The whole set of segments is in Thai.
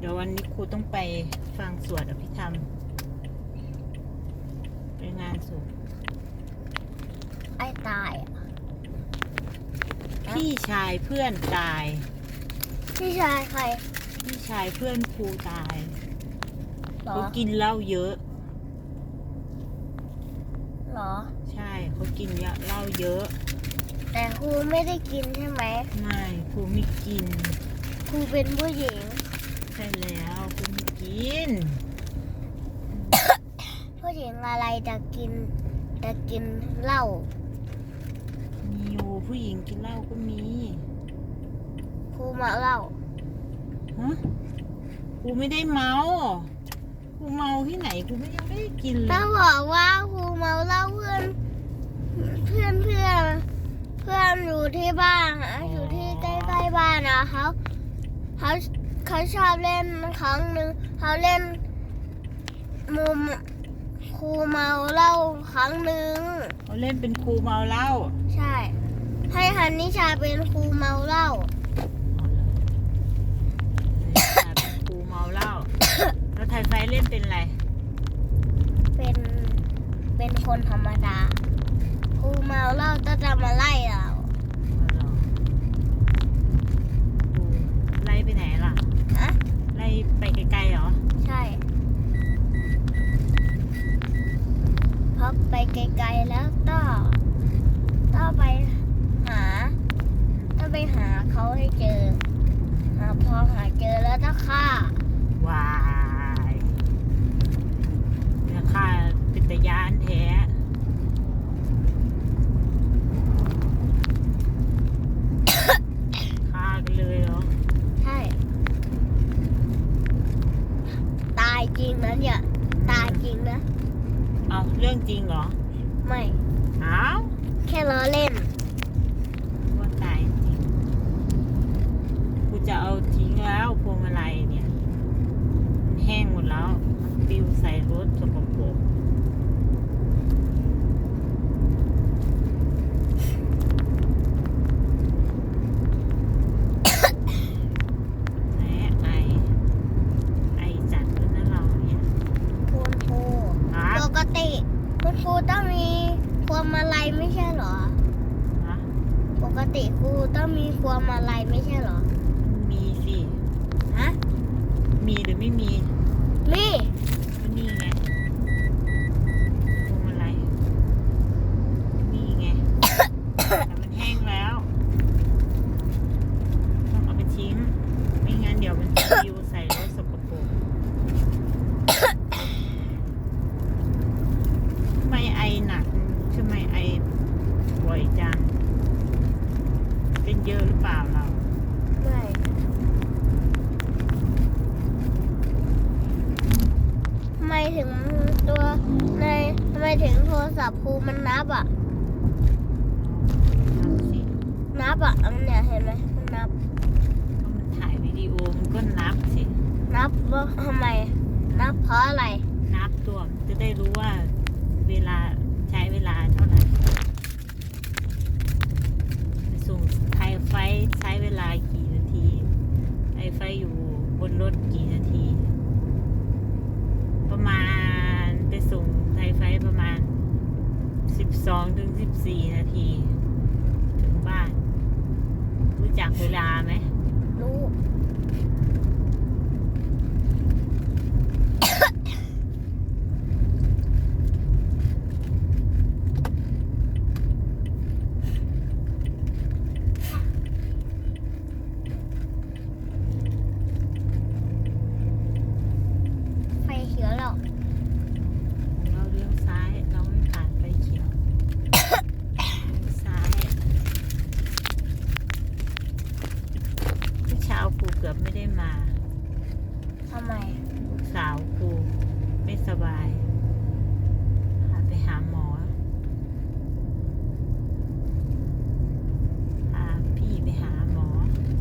เดี๋ยววันนี้ครูต้องไปฟังสวดอภิธรรมไปงานศพไอ้ตายอะพี่ชายเพื่อนตาย พี่ชายใครพี่ชายเพื่อนครูตายเหรอเขากินเหล้าเยอะ เหรอ ใช่เขากินเหล้าเยอะแต่ครูไม่ได้กินใช่ไหมไม่ครูไม่กิน ครูเป็นผู้หญิงใช่แล้วครูไม่กิน ผู้หญิงอะไรจะกินจะกินเหล้ามีอยู่ผู้หญิงกินเหล้าก็มีครูมาเหล้าฮะครูไม่ได้เมาครูเมาที่ไหนครูไม่ยังไม่ได้กินเลถ้ายบอกว่าครูเมาเหล้าเพื่อนเพื่อนเพื่อนเพื่อนอยู่ที่บ้านอะอยู่ที่ใกล้ๆบ้านนะเขาเขา เขาชอบเล่นครั้งหนึ่งเขาเล่นมุมครูเมาเหล้าครั้งหนึ่งเขาเล่นเป็นครูเมาเหล้าใช่ ให้ฮันนิชาเป็นครูเมาเหล้าแต่เป็นครูเมาเหล้าแล้วไทยไฟเล่นเป็นอะไร เป็นเป็นคนธรรมดาครูเมาเหล้าก็จะมาไล่เรา อะอันเนี่ยเห็นไหมมันนับก็มันถ่ายวิดีโอมันก็นับสิ นับว่าทำไม นับเพราะอะไร นับตัวมันจะได้รู้ว่าเวลาใช้เวลาเท่าไหร่ส่งไทยไฟท์ใช้เวลากี่นาทีไทยไฟท์อยู่บนรถกี่นาที ประมาณไปส่งไทยไฟท์ประมาณ 12ถึง14 นาทีถึงบ้านรู้จัก เวลาไหมรู้ ไฟเขียวแล้ว เราเลี้ยวซ้าย เราไม่ผ่านไฟเขียว เลี้ยวซ้ายเมื่อเช้าครูเกือบไม่ได้มา ทำไม ลูกสาวครูไม่สบายพาไปหาหมอพาพี่ไปหาหมอพี่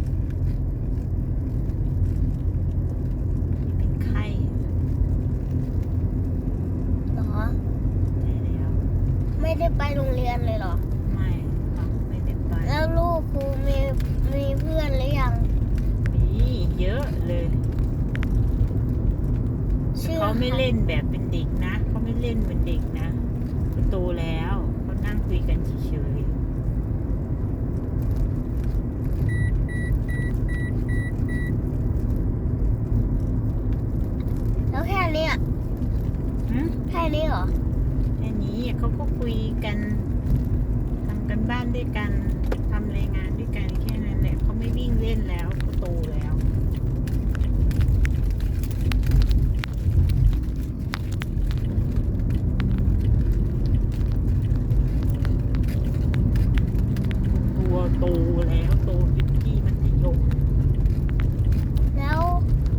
เป็นไข้ เหรอ ได้แล้ว ไม่ได้ไปโรงเรียนเลยเหรอ ไม่ค่ะไม่ได้ไปแล้วลูกครูมีมีเพื่อนหรือยัง มีเยอะเลยไม่เล่นแบบเป็นเด็กนะเขาไม่เล่นเป็นเด็กนะเขาโตแล้วเขานั่งคุยกันเฉยแล้วแค่นี้อะๆหึแค่นี้เหรอแค่นี้ เขาก็คุยกันทำกันบ้านด้วยกันทำรายงานด้วยกันแค่นั้นแหละเขาไม่วิ่งเล่นแล้วเขาโตแล้ว ตัวโตแล้วโตเป็นพี่มันที่ยม แล้ว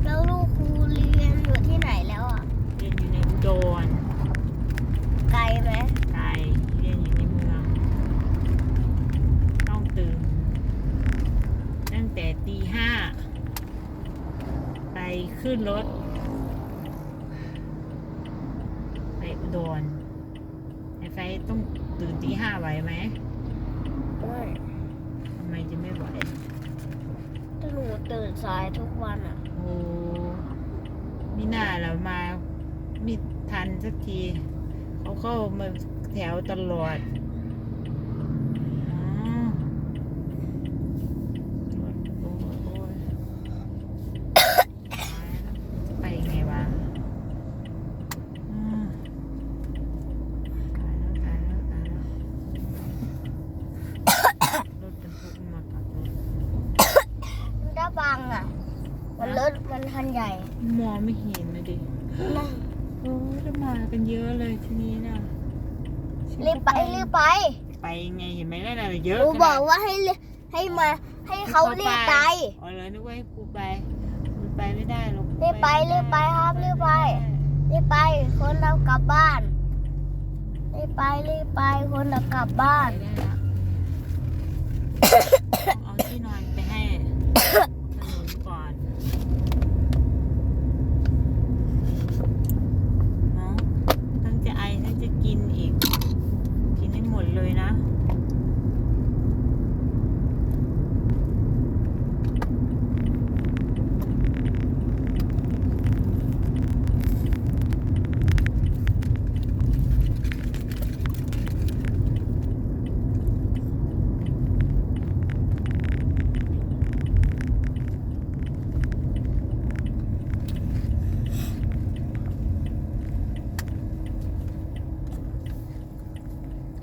แล้วลูกครูเรียนอยู่ที่ไหนแล้วอะ เรียนอยู่ในอุดร ไกลไหม ไกลเรียนอยู่ในเมือง ต้องตื่น ตั้งแต่ตีห้า ไป ขึ้นรถ ไปอุดรไอ้ไฟต้องตื่นตีห้าไหวไหมไม่ทำไมจะไม่ไหวถ้าหนูตื่นสายทุกวันอะ โอ้มีหน้าเรามาไม่ทันสักที เขาเข้ามาแถวตลอดอ๋อโอ้ยโอ้ยตายแล้วจะไปยังไงวะอืมตายแล้วตายแล้วตายแล้วรถบรรทุกมาขับรถ มันจะบังอะ มันรถมันคันใหญ่ มองไม่เห็นนะดิ นั่ง โอ้ยจะมากันเยอะเลยทีนี้นะฉัน รีบไปจะรีบไปไปไงเห็นไหมล่ะเยอะหนูขบนาอดกว่าให้เรียให้มาให้เขารีบไป อ๋อเลยนึกว่าให้กูไปกูไปไม่ได้หรอกรีบไปรีบไปครับรีบไป รีบไป คนเรากลับบ้าน รีบไปรีบไปคนเรากลับบ้านไปได้ละเอาที่นอนไปให้ถนนก่อนเนาะทั้งจะไอทั้งจะกินอีก กินให้หมดเลยนะ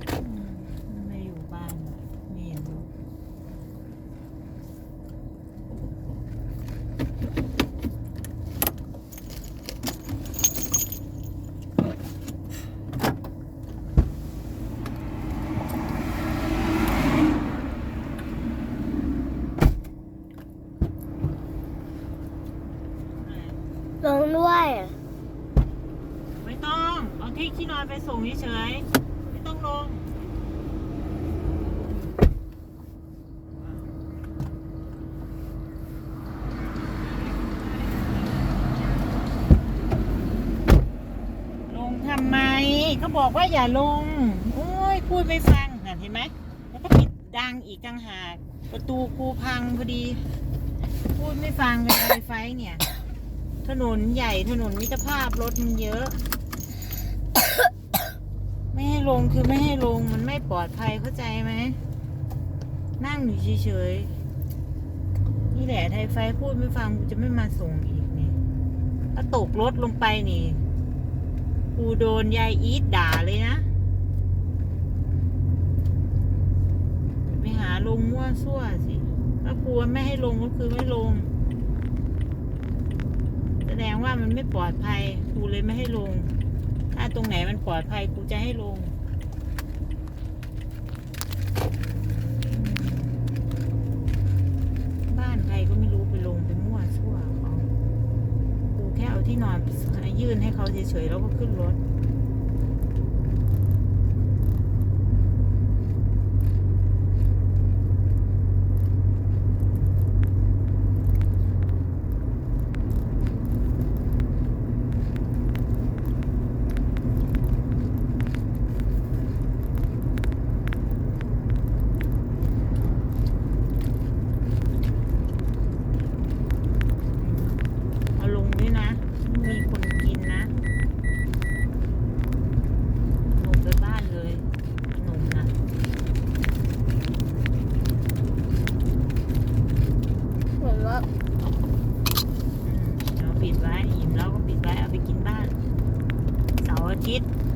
อืมไม่อยู่บ้านไม่เห็นลูกอะไร ลงด้วย ไม่ต้อง เอาที่ที่นอนไปส่งเฉยๆไม่ต้องลง ลงทำไมก็บอกว่าอย่าลง โอ้ย พูดไม่ฟังน่ะเห็นไหม แล้วก็ปิดดังอีกต่างหาก ประตูกูพังพอดี พูดไม่ฟังเลยไฟเนี่ย ถนนใหญ่ถนนมิตรภาพรถมันเยอะ คือไม่ให้ลงมันไม่ปลอดภัยเข้าใจไหม นั่งอยู่เฉยๆ นี่แหละไทยไฟพูดไม่ฟังกูจะไม่มาส่งอีกนี่ถ้าตกรถลงไปนี่ กูโดนยายอีทด่าเลยนะ ไปหาลงมั่วซั่วสิถ้ากูไม่ให้ลงก็คือไม่ลง แสดงว่ามันไม่ปลอดภัยกูเลยไม่ให้ลงถ้าตรงไหนมันปลอดภัยกูจะให้ลง บ้านใครก็ไม่รู้ไปลงไปมั่วชั่วเขากูแค่เอาที่นอนยื่นให้เขาเฉยๆแล้วก็ขึ้นรถ kid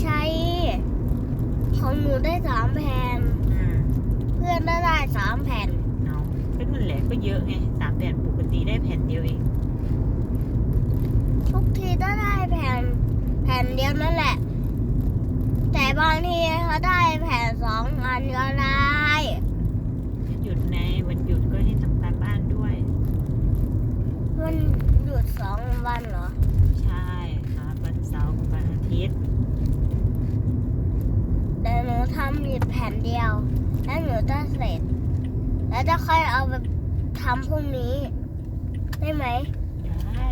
ใช่ของหนูได้สามแผ่นอืมเพื่อนได้ได้สามแผ่นเอาก็นั่นแหละก็เยอะไงสามแผ่นปกติได้แผ่นเดียวเอง ทุกทีก็ได้แผ่น แผ่นเดียวนั่นแหละ แต่บางทีเขาได้แผ่นสองอันก็ได้หยุดในวันหยุดก็ให้ทำการบ้านด้วย มันหยุดสองวันเหรอ ใช่ครับวันเสาร์กับวันอาทิตย์ แต่ห นูทำหยุดแผ่นเดียว แล้วหนูจะเสร็จ แล้วจะค่อยเอาไปทำพรุ่งนี้ ได้ไหมได้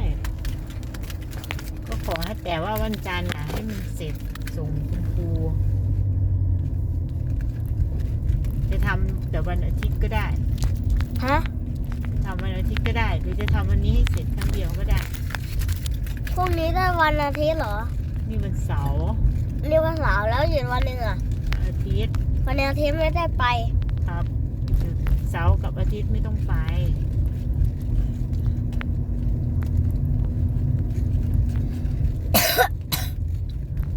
ก็ขอให้แต่ว่าวันจันทร์นะให้มันเสร็จส่งคุณครูจะทำแต่วันอาทิตย์ก็ได้ฮะทำวันอาทิตย์ก็ได้ หรือจะทำวันนี้ให้เสร็จครั้งเดียวก็ได้พรุ่งนี้ได้วันอาทิตย์เหรอ นี่วันเสาร์นี่วันเสาร์แล้วหยุดวันหนึ่งอะอา ทิตย์วันอาทิตย์ไม่ได้ไปครับ เสาร์กับอาทิตย์ไม่ต้องไป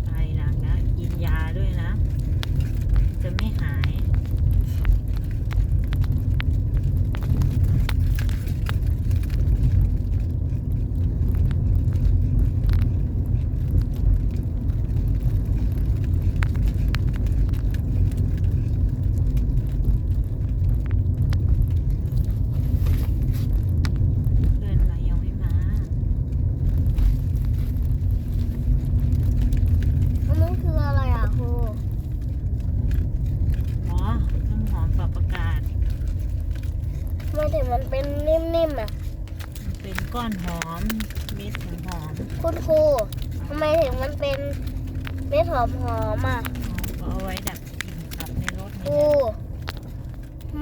ไปหนักนะ กินยาด้วยนะ จะไม่หาย เพื่อนมายังไม่มา อันนั้นคืออะไรอะครู หมอน้ำหอมปรับอากาศ ทำไมถึงมันเป็นนิ่มๆอะ มันเป็นก้อนหอม เม็ดหอม คุณครู ทำไมถึงมันเป็นเม็ดหอมหอมๆอะๆเอาไว้ดับกลิ่นขับในรถคนี่รูแหละ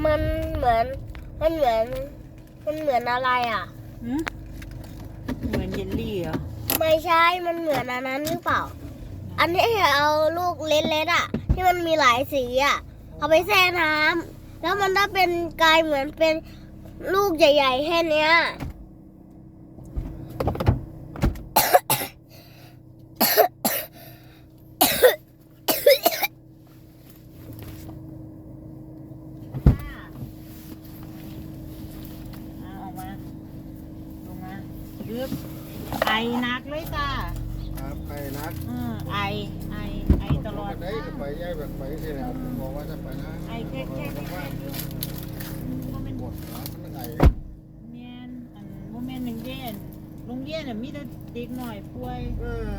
มันเหมือน มันเหมือน มันเหมือนอะไรอะ หืมเหมือนเยลลี่เหรอไม่ใช่ มันเหมือนอันนั้นหรือเปล่า อันที่เอาลูกเล็กๆอะ ที่มันมีหลายสีอะ เอาไปแช่น้ำแล้วมันได้เป็นกลายเหมือนเป็นลูกใหญ่ ๆแค่เนี้ย อ่าออกมา ลงมารึบไอหนักเลยจ้า ครับใครนัก เออไอ ไอ ไอตลอด ได้ไปย้ายแบบไปที่แล้วบอกว่าจะไปนะ ไอแค่แค่แค่แค่อยู่ว่ามัน หมดนะมันไอ แมนอันว่าแมนหนึ่งเด่นโรงเรียนน่ะมีแต่เด็ก หน่อยป่วย เออ